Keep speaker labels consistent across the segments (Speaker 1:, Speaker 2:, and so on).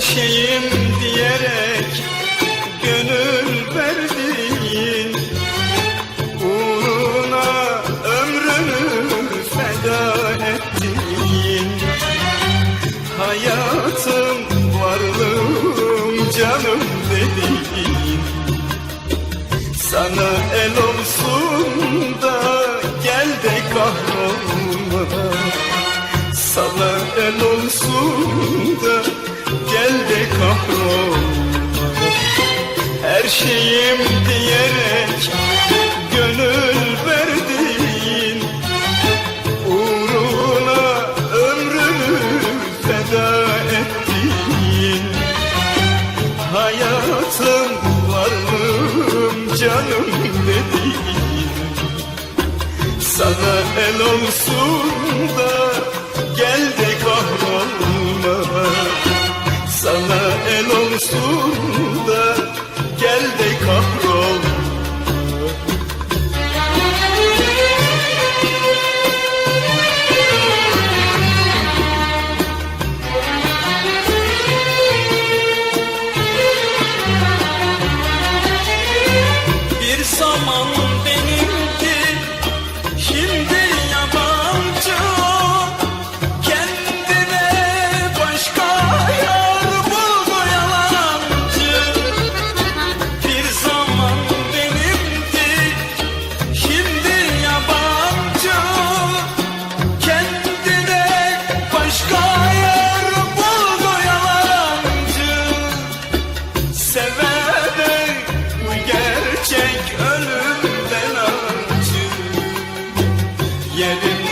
Speaker 1: şeyim diyerek gönül verdiğin Uğruna ömrünü feda ettiğin Hayatım, varlığım, canım dediğin Sana el olsun da gel de kahrolma. Sana el olsun Her şeyim diyerek gönül verdiğin Uğruna ömrünü feda ettiğin. Hayatım, varlığım, canım dediğin. Sana el olsun da gel de kahrolma Sana el olsun da gel de kahrolma Yeah.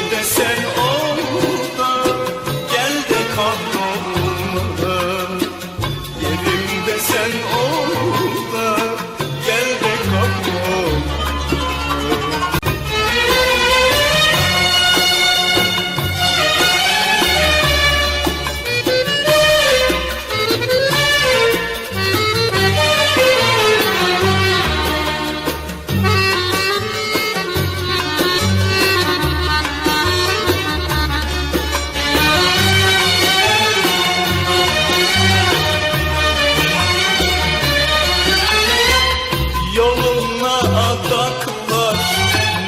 Speaker 1: Adaklar,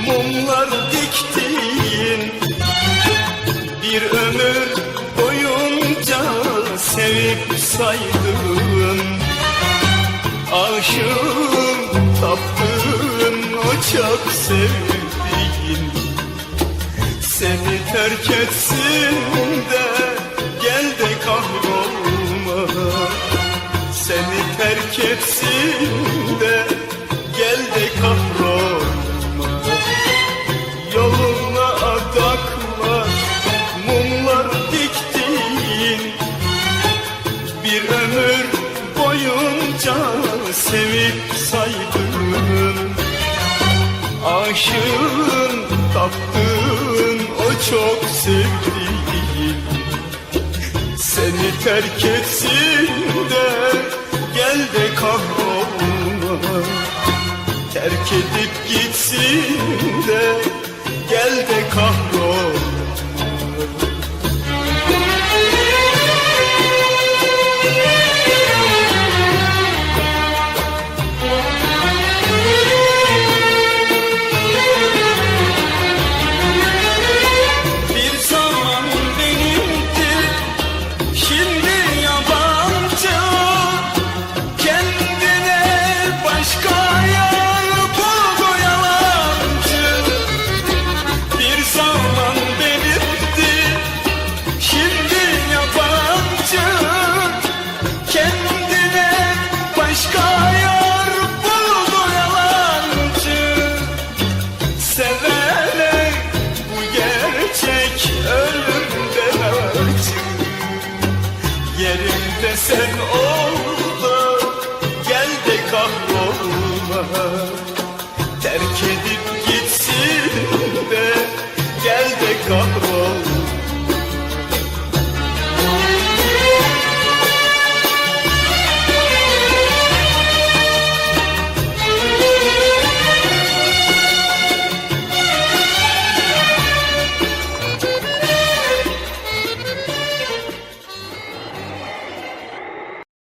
Speaker 1: mumlar diktiğin Bir ömür boyunca sevip saydığın Aşığın, taptığın, o çok sevdiğin. Seni terk etsin de gel de kahrolma. Seni terk etsin de boyunca sevip saydığın Aşığın, taptığın, o çok sevdiğin seni terk etsin de gel de kahrolma. Terk edip gitsin de gel de kahrolma sen ol da gel de kahrolma. Terk edip